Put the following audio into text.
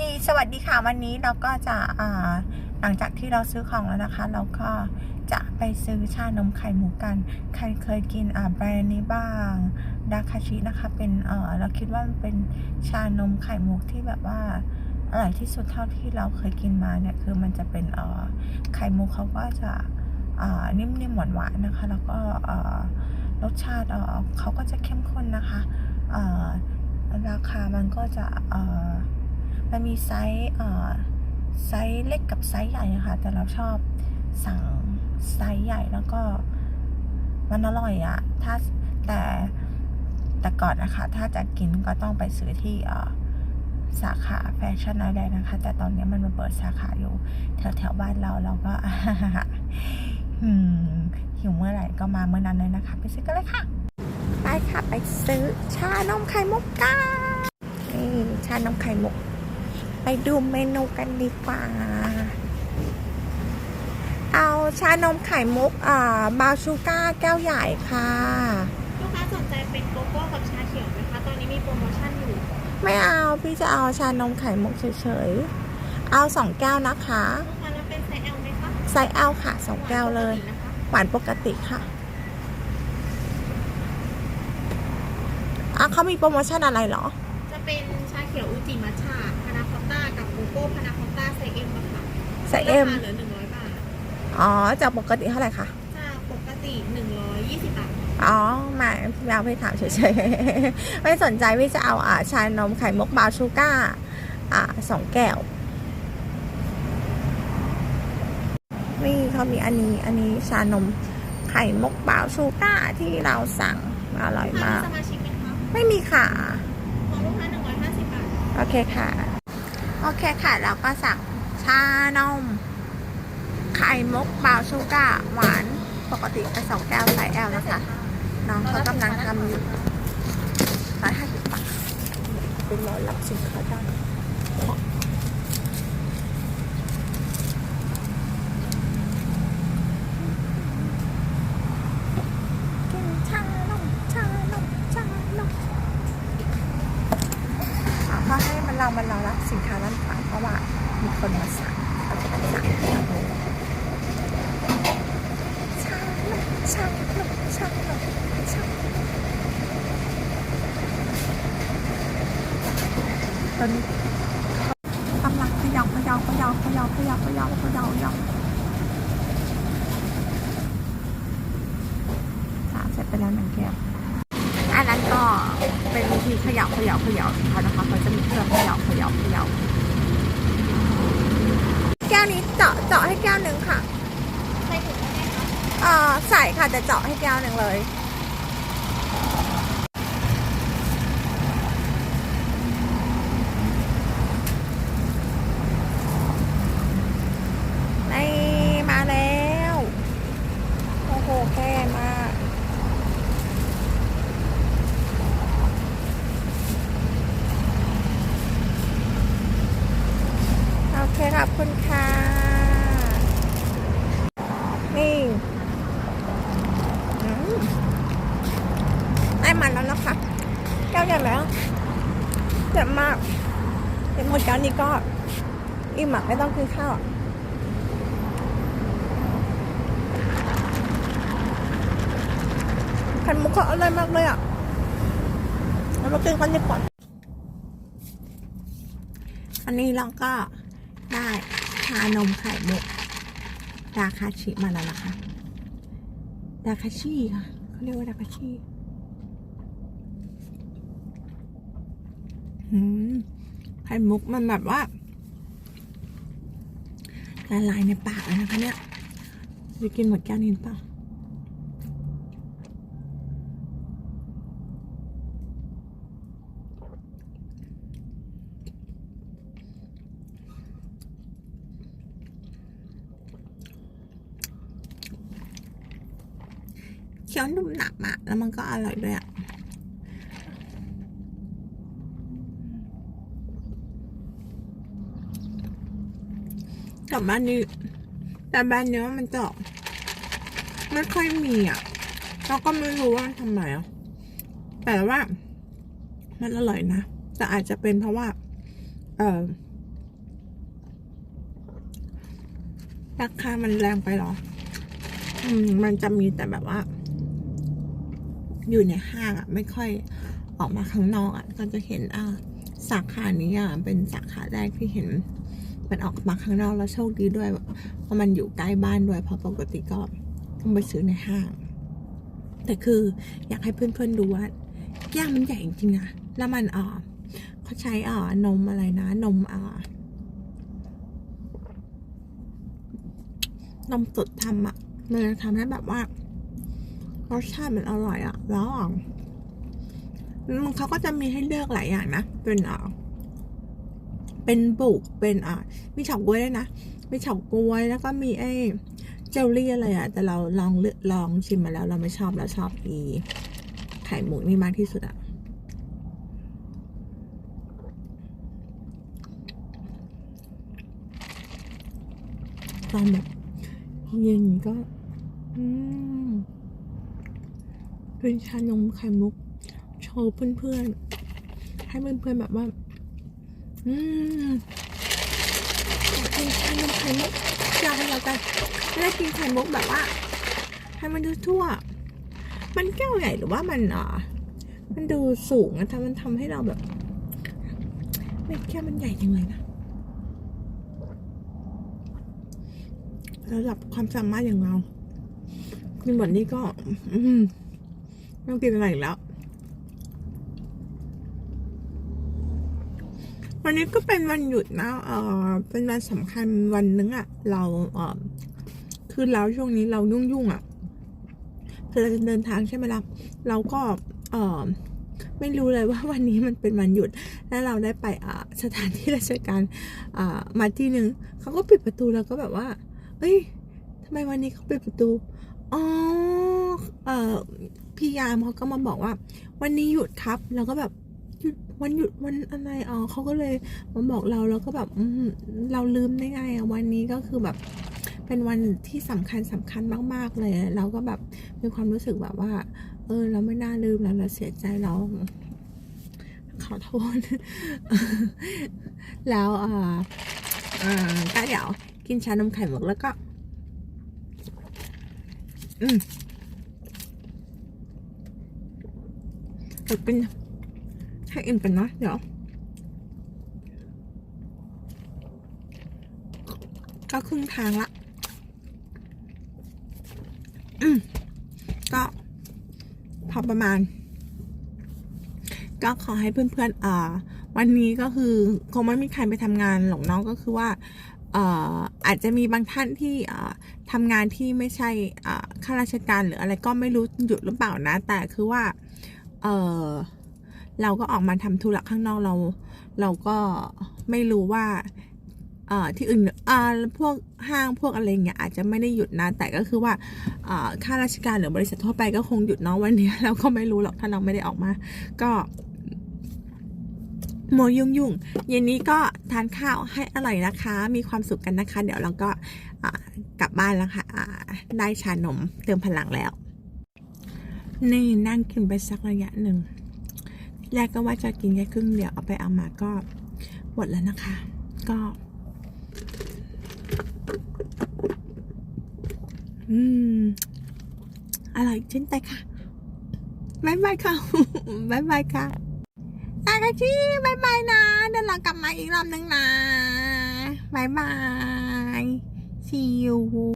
นี่สวัสดีค่ะวันนี้เราก็จะอ่าหลังจากที่เราซื้อของแล้วนะคะ เราก็จะไปซื้อชานมไข่มุกกัน ใครเคยกินอ่าแบรนด์นี้บ้างดาคาชินะคะเป็นเออเราคิดว่ามันเป็นชานมไข่มุกที่แบบว่าอร่อยที่สุดเท่าที่เราเคยกินมาเนี่ยคือมันจะเป็นเออไข่มุกเขาก็จะอ่านิ่มๆหวานๆนะคะ แล้วก็เออรสชาติเออเขาก็จะเข้มข้นนะคะเอ่อราคามันก็จะเอ่อ มันมีไซส์เอ่อไซส์เล็กกับไซส์ใหญ่ะค่ะแต่เราชอบสั่งไซส์ใหญ่แล้วก็มันอร่อยอะถ้าแต่แต่ก่อนนะคะ ถ้าจะกินก็ต้องไปซื้อที่สาขาแฟชั่นอะไรนะคะ แต่ตอนนี้มันมาเปิดสาขาอยู่ แถวแถวบ้านเราเราก็หิวเมื่อไหร่ก็มาเมื่อนั้นเลยนะคะ ไปซื้อกันเลยค่ะ ไปค่ะ ไปซื้อชานมไข่มุกกันนี่ชานมไข่มุก ไปดูเมนูกันดีกว่า เอาชานมไข่มุกอ่าบาวชูก้าแก้วใหญ่ค่ะ ลูกค้าสนใจเป็นโกโก้กับชาเขียวไหมคะ ตอนนี้มีโปรโมชั่นอยู่ ไม่เอาพี่จะเอาชานมไข่มุกเฉยๆ เอาสองแก้วนะคะ ลูกค้ารับเป็นไซส์ L ไหมคะไซส์ L ค่ะสองแก้วเลยนะคะหวานปกติค่ะอะเขามีโปรโมชั่นอะไรเหรอ จะเป็นชาเขียวอุจิมัทฉะ โกโก้พานาคอตต้าไซส์ M อะค่ะไซส์ M ราคาเหลือ100บาทอ๋อจากปกติเท่าไหร่คะจากปกติ120บาทอ๋อไม่พี่เอาไปถามเฉยๆ ไม่สนใจพี่จะเอาอ่าชานมไข่มุกบราวน์ชูก้า อ่าสองแก้วนี่เขามีอันนี้ อันนี้ชานมไข่มุกบราวน์ชูก้าที่เราสั่งอร่อยลูกค้ามาก สมาชิกไหมคะ ไม่มีค่ะ ของลูกค้า150บาท โอเคค่ะ โอเคค่ะแล้วก็สั่งชานม ไข่มุกบาวชูก้าหวาน ปกติไปสองแก้วใส่แอลนะคะ น้องเขากำลังทำอยู่ร้อยห้าสิบบาทเป็นร้อยรับสินค้าได้กินชานมชานมชานมอะเขาให้มันเรามันเรารับสินค้าด้านขวาเพราะว่ามีคนมาสั่งเขาจะไปสั่งที่เราดูชานมชานมชานมชานม ต อนนี้กำลังขยับขยับขยับขยับขยับขยับขยับขยับสามเสร็จไปแล้วหนึ่งแก้วอันนั้นก็เป็นวิธีขยับขยับขยับของเขานะคะเขาจะมีเครื่องขยับขยับขยับแก้วนี้เจาะเจาะให้แก้วหนึ่งค่ะ ใส่ถุงได้ไหมคะเอ่อใส่ค่ะแต่เจาะให้แก้วหนึ่งเลย นี่มาแล้ว โอ้โหแค่มากโอเคขอบคุณค่ะ นี่อืมได้มันแล้วนะคะ แก้วใหญ่แล้วเจ็บมากเจ็บหมดแก้วนี้ก็อิ่มอะไม่ต้องกินข้าวอะไข่มุกเขาอร่อยมากเลยอะเรามากินกันดีกว่าอันนี้เราก็ได้ชานมไข่มุกดาคาชิมาแล้วนะคะ ดาคาชิค่ะเขาเรียกว่าดาคาชิอืม ไข่มุกมันแบบว่าละลายในปากเลยนะคะเนี่ยจะกินหมดแก้วนี้เปล่าเคี้ยวนุ่มหนักอะแล้วมันก็อร่อยด้วยอะ แต่บ้านนี้ แต่บ้านเนี้ยมันจะไม่ค่อยมีอะเราก็ไม่รู้ว่าทำไมอะแต่ว่า มันอร่อยนะ แต่อาจจะเป็นเพราะว่า เออราคามันแรงไปหรอ อืม มันจะมีแต่แบบว่า อยู่ในห้างอะ ไม่ค่อยออกมาข้างนอกอะ ก็จะเห็นอ่าสาขานี้อะ เป็นสาขาแรกที่เห็น มันออกมาข้างนอกแล้วโชคดีด้วยเพราะมันอยู่ใกล้บ้านด้วยเพราะปกติก็ต้องไปซื้อในห้าง แต่คืออยากให้เพื่อนๆดูว่าแก้วมันใหญ่จริงนะแล้วมันอ่าเขาใช้อ่านมอะไรนะ นมอ่านมสดทำอะมันจะทำให้แบบว่ารสชาติมันอร่อยอะแล้วอะมันเขาก็จะมีให้เลือกหลายอย่างนะ เป็นอ่า เป็นบุกเป็นอ่ามีเฉาก๊วยด้วยนะมีเฉาก๊วยแล้วก็มีไอ้เจลลี่อะไรอะแต่เราลองเลือกลองชิมมาแล้วเราไม่ชอบเราชอบอีไข่หมูนี่มากที่สุดอะตอนแบบเย็นก็อืมเป็นชานมไข่มุก โชว์เพื่อนๆ ให้เพื่อนๆแบบว่า อืมอยากกินชานมไข่มุกอยากให้เรากันไม่ได้กินไข่มุกแบบว่าให้มันดูทั่ว มันแก้วใหญ่หรือว่ามันอ่ามันดูสูงอะทำมันทำให้เราแบบไม่แก้วมันใหญ่จังเลยนะระดับความสามารถอย่างเรากินแบบนี้ก็ อืมต้องกินอะไรอีกแล้ว วันนี้ก็เป็นวันหยุดนะ เออเป็นวันสำคัญวันนึงอะเราเออคือแล้วช่วงนี้เรายุ่งยุ่งอะคือเราจะเดินทางใช่ไหมล่ะ เราก็ เออไม่รู้เลยว่าวันนี้มันเป็นวันหยุด แล้วเราได้ไปอ่าสถานที่ราชการอ่ามาที่หนึ่งเขาก็ปิดประตูแล้วก็แบบว่า เอ้ยทำไมวันนี้เขาปิดประตู อ๋อ เออพี่ยามเขาก็มาบอกว่า วันนี้หยุดครับ แล้วก็แบบ หยุดวันหยุดวันอะไรอ๋อเขาก็เลยมาบอกเราแล้วก็แบบเราลืมได้ไงอะวันนี้ก็คือแบบเป็นวันที่สำคัญสำคัญมาก ๆ เลย เราก็แบบมีความรู้สึกแบบว่า เออ เราไม่น่าลืมแล้วเราเสียใจเราขอโทษ แล้วอ่าอ่าก็เดี๋ยวกินชานมไข่มุกแล้วก็ อืมเดี๋ยวกิน ให้อิ่มกันเนาะเดี๋ยวก็ครึ่งทางละอืมก็พอประมาณ ก็ขอให้เพื่อนๆอ่าวันนี้ก็คือคงไม่มีใครไปทำงานหรอกเนาะก็คือว่าเอ่ออาจจะมีบางท่านที่อ่าทำงานที่ไม่ใช่อ่าข้าราชการหรืออะไรก็ไม่รู้หยุดหรือเปล่านะ แต่คือว่า เราก็ออกมาทำธุระข้างนอกเรา เราก็ไม่รู้ว่าเอ่อที่อื่นอ่าพวกห้างพวกอะไรเงี้ยอาจจะไม่ได้หยุดนะ แต่ก็คือว่าอ่าข้าราชการหรือบริษัททั่วไปก็คงหยุดเนาะวันนี้เราก็ไม่รู้หรอกถ้าเราไม่ได้ออกมา ก็โมยุ่งยุ่งเย็นนี้ก็ทานข้าวให้อร่อยนะคะ มีความสุขกันนะคะ เดี๋ยวเราก็กลับบ้านแล้วค่ะอ่าได้ชานมเติมพลังแล้ว นี่นั่งกินไปสักระยะหนึ่ง แรกก็ว่าจะกินแค่ครึ่งเดียวเอาไปเอามาก็หมดแล้วนะคะ ก็ อืม อร่อยเช่นใจค่ะบายบายค่ะบายบายค่ะตากาชีบายบายนะ เดี๋ยวเรากลับมาอีกรอบนึงนะบายบาย see you